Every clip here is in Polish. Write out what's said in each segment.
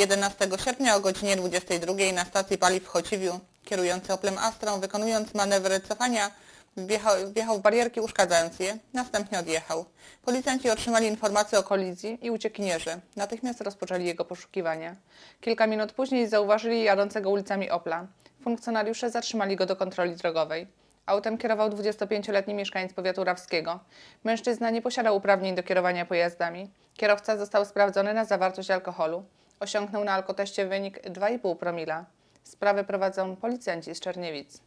11 sierpnia o godzinie 22 na stacji paliw w Chociwiu kierujący Oplem Astrą wykonując manewry cofania wjechał, wjechał w barierki uszkadzając je, następnie odjechał. Policjanci otrzymali informację o kolizji i uciekinierzy. Natychmiast rozpoczęli jego poszukiwania. Kilka minut później zauważyli jadącego ulicami Opla. Funkcjonariusze zatrzymali go do kontroli drogowej. Autem kierował 25-letni mieszkaniec powiatu rawskiego. Mężczyzna nie posiadał uprawnień do kierowania pojazdami. Kierowca został sprawdzony na zawartość alkoholu. Osiągnął na alkoteście wynik 2,5 promila. Sprawę prowadzą policjanci z Czerniewic.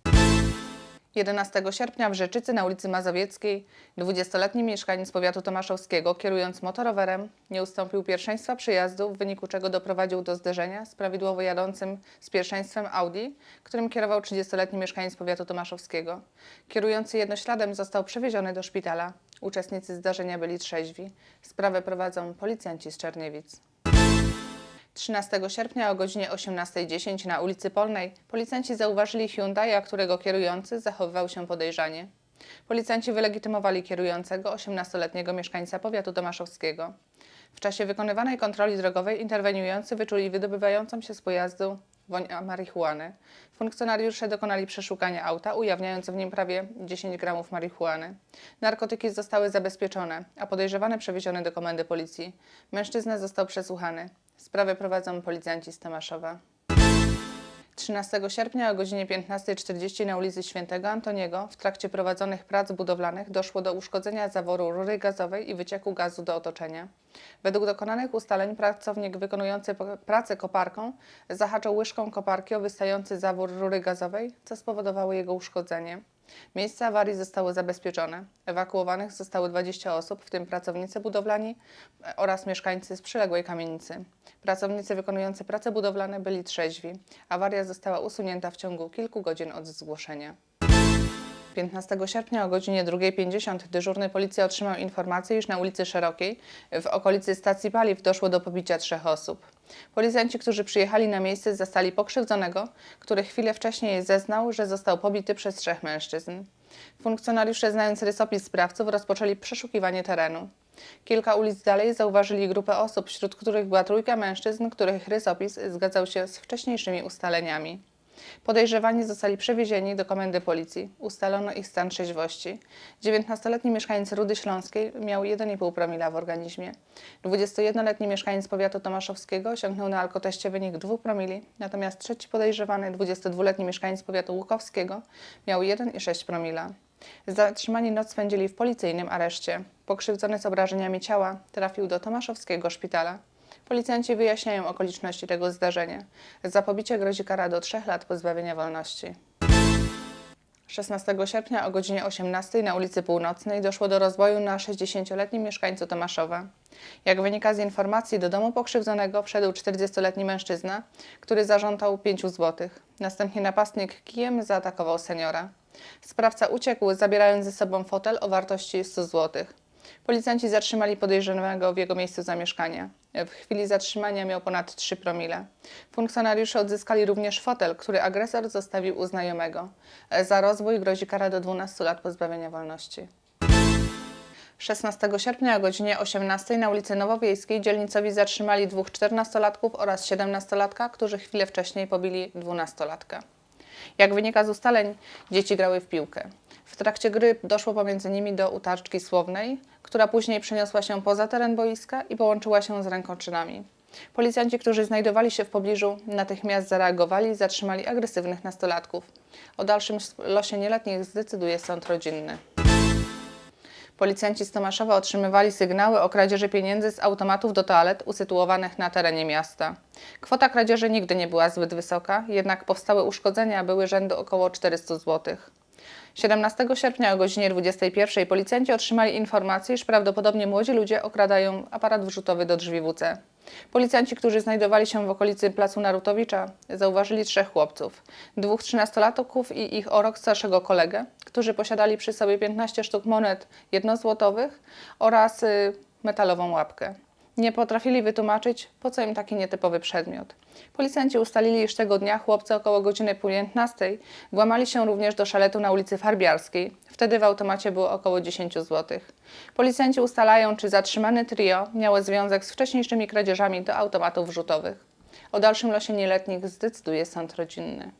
11 sierpnia w Rzeczycy na ulicy Mazowieckiej 20-letni mieszkaniec powiatu tomaszowskiego kierując motorowerem nie ustąpił pierwszeństwa przejazdu, w wyniku czego doprowadził do zderzenia z prawidłowo jadącym z pierwszeństwem Audi, którym kierował 30-letni mieszkaniec powiatu tomaszowskiego. Kierujący jednośladem został przewieziony do szpitala. Uczestnicy zdarzenia byli trzeźwi. Sprawę prowadzą policjanci z Czerniewic. 13 sierpnia o godzinie 18.10 na ulicy Polnej policjanci zauważyli Hyundai'a, którego kierujący zachowywał się podejrzanie. Policjanci wylegitymowali kierującego 18-letniego mieszkańca powiatu tomaszowskiego. W czasie wykonywanej kontroli drogowej interweniujący wyczuli wydobywającą się z pojazdu marihuany. Funkcjonariusze dokonali przeszukania auta, ujawniając w nim prawie 10 gramów marihuany. Narkotyki zostały zabezpieczone, a podejrzewany przewieziony do komendy policji. Mężczyzna został przesłuchany. Sprawę prowadzą policjanci z Tomaszowa. 13 sierpnia o godzinie 15.40 na ulicy Świętego Antoniego w trakcie prowadzonych prac budowlanych doszło do uszkodzenia zaworu rury gazowej i wycieku gazu do otoczenia. Według dokonanych ustaleń pracownik wykonujący pracę koparką zahaczał łyżką koparki o wystający zawór rury gazowej, co spowodowało jego uszkodzenie. Miejsce awarii zostało zabezpieczone. Ewakuowanych zostało 20 osób, w tym pracownicy budowlani e, oraz mieszkańcy z przyległej kamienicy. Pracownicy wykonujący prace budowlane byli trzeźwi. Awaria została usunięta w ciągu kilku godzin od zgłoszenia. 15 sierpnia o godzinie 2.50 dyżurny policja otrzymał informację, iż na ulicy Szerokiej w okolicy stacji paliw doszło do pobicia trzech osób. Policjanci, którzy przyjechali na miejsce, zastali pokrzywdzonego, który chwilę wcześniej zeznał, że został pobity przez trzech mężczyzn. Funkcjonariusze, znając rysopis sprawców, rozpoczęli przeszukiwanie terenu. Kilka ulic dalej zauważyli grupę osób, wśród których była trójka mężczyzn, których rysopis zgadzał się z wcześniejszymi ustaleniami. Podejrzewani zostali przewiezieni do komendy policji. Ustalono ich stan trzeźwości. 19-letni mieszkaniec Rudy Śląskiej miał 1,5 promila w organizmie. 21-letni mieszkaniec powiatu tomaszowskiego osiągnął na alkoteście wynik 2 promili, natomiast trzeci podejrzewany, 22-letni mieszkaniec powiatu łukowskiego, miał 1,6 promila. Zatrzymani noc spędzili w policyjnym areszcie. Pokrzywdzony z obrażeniami ciała trafił do tomaszowskiego szpitala. Policjanci wyjaśniają okoliczności tego zdarzenia. Za pobicie grozi kara do 3 lat pozbawienia wolności. 16 sierpnia o godzinie 18 na ulicy Północnej doszło do rozboju na 60-letnim mieszkańcu Tomaszowa. Jak wynika z informacji, do domu pokrzywdzonego wszedł 40-letni mężczyzna, który zażądał 5 zł. Następnie napastnik kijem zaatakował seniora. Sprawca uciekł, zabierając ze sobą fotel o wartości 100 zł. Policjanci zatrzymali podejrzanego w jego miejscu zamieszkania. W chwili zatrzymania miał ponad 3 promile. Funkcjonariusze odzyskali również fotel, który agresor zostawił u znajomego. Za rozbój grozi kara do 12 lat pozbawienia wolności. 16 sierpnia o godzinie 18 na ulicy Nowowiejskiej dzielnicowi zatrzymali dwóch 14-latków oraz 17-latka, którzy chwilę wcześniej pobili 12-latka. Jak wynika z ustaleń, dzieci grały w piłkę. W trakcie gry doszło pomiędzy nimi do utarczki słownej, która później przeniosła się poza teren boiska i połączyła się z rękoczynami. Policjanci, którzy znajdowali się w pobliżu, natychmiast zareagowali i zatrzymali agresywnych nastolatków. O dalszym losie nieletnich zdecyduje sąd rodzinny. Policjanci z Tomaszowa otrzymywali sygnały o kradzieży pieniędzy z automatów do toalet usytuowanych na terenie miasta. Kwota kradzieży nigdy nie była zbyt wysoka, jednak powstałe uszkodzenia były rzędu około 400 zł. 17 sierpnia o godzinie 21 policjanci otrzymali informację, iż prawdopodobnie młodzi ludzie okradają aparat wrzutowy do drzwi WC. Policjanci, którzy znajdowali się w okolicy placu Narutowicza, zauważyli trzech chłopców, dwóch trzynastolatków i ich o rok starszego kolegę, którzy posiadali przy sobie 15 sztuk monet jednozłotowych oraz y, metalową łapkę. Nie potrafili wytłumaczyć, po co im taki nietypowy przedmiot. Policjanci ustalili, iż tego dnia chłopcy około godziny 15 włamali się również do szaletu na ulicy Farbiarskiej. Wtedy w automacie było około 10 zł. Policjanci ustalają, czy zatrzymane trio miało związek z wcześniejszymi kradzieżami do automatów wrzutowych. O dalszym losie nieletnich zdecyduje sąd rodzinny.